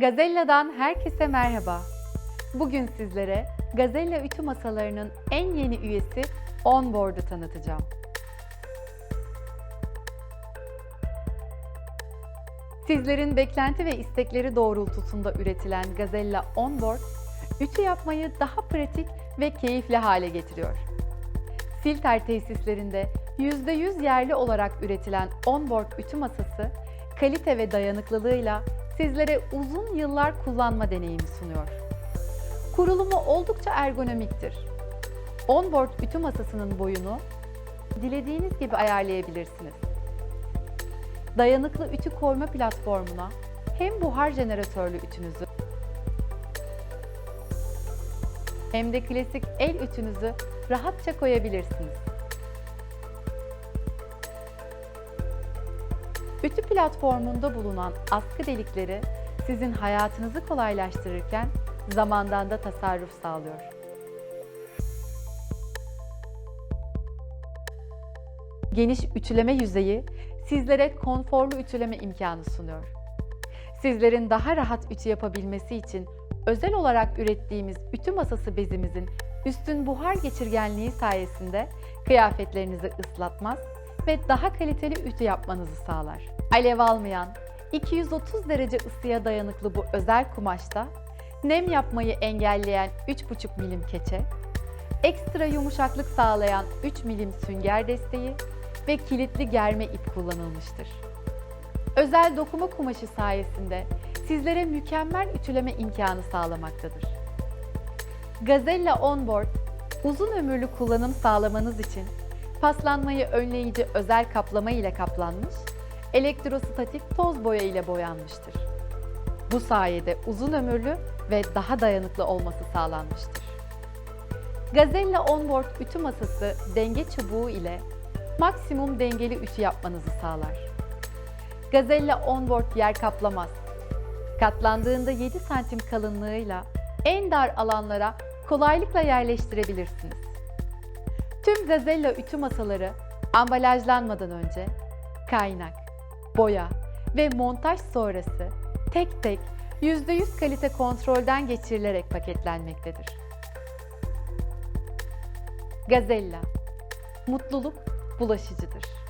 Gazella'dan herkese merhaba. Bugün sizlere Gazella ütü masalarının en yeni üyesi Onboard'u tanıtacağım. Sizlerin beklenti ve istekleri doğrultusunda üretilen Gazella Onboard, ütü yapmayı daha pratik ve keyifli hale getiriyor. Silter tesislerinde %100 yerli olarak üretilen Onboard ütü masası, kalite ve dayanıklılığıyla sizlere uzun yıllar kullanma deneyimi sunuyor. Kurulumu oldukça ergonomiktir. Onboard ütü masasının boyunu dilediğiniz gibi ayarlayabilirsiniz. Dayanıklı ütü koyma platformuna hem buhar jeneratörlü ütünüzü hem de klasik el ütünüzü rahatça koyabilirsiniz. Ütü platformunda bulunan askı delikleri sizin hayatınızı kolaylaştırırken zamandan da tasarruf sağlıyor. Geniş ütüleme yüzeyi sizlere konforlu ütüleme imkanı sunuyor. Sizlerin daha rahat ütü yapabilmesi için özel olarak ürettiğimiz ütü masası bezimizin üstün buhar geçirgenliği sayesinde kıyafetlerinizi ıslatmaz ve daha kaliteli ütü yapmanızı sağlar. Alev almayan, 230 derece ısıya dayanıklı bu özel kumaşta nem yapmayı engelleyen 3,5 milim keçe, ekstra yumuşaklık sağlayan 3 milim sünger desteği ve kilitli germe ip kullanılmıştır. Özel dokuma kumaşı sayesinde sizlere mükemmel ütüleme imkanı sağlamaktadır. Gazella Onboard, uzun ömürlü kullanım sağlamanız için paslanmayı önleyici özel kaplama ile kaplanmış, elektrostatik toz boya ile boyanmıştır. Bu sayede uzun ömürlü ve daha dayanıklı olması sağlanmıştır. Gazella Onboard ütü masası denge çubuğu ile maksimum dengeli ütü yapmanızı sağlar. Gazella Onboard yer kaplamaz. Katlandığında 7 santim kalınlığıyla en dar alanlara kolaylıkla yerleştirebilirsiniz. Tüm Gazella ütü masaları ambalajlanmadan önce kaynak, boya ve montaj sonrası tek tek %100 kalite kontrolden geçirilerek paketlenmektedir. Gazella, mutluluk bulaşıcıdır.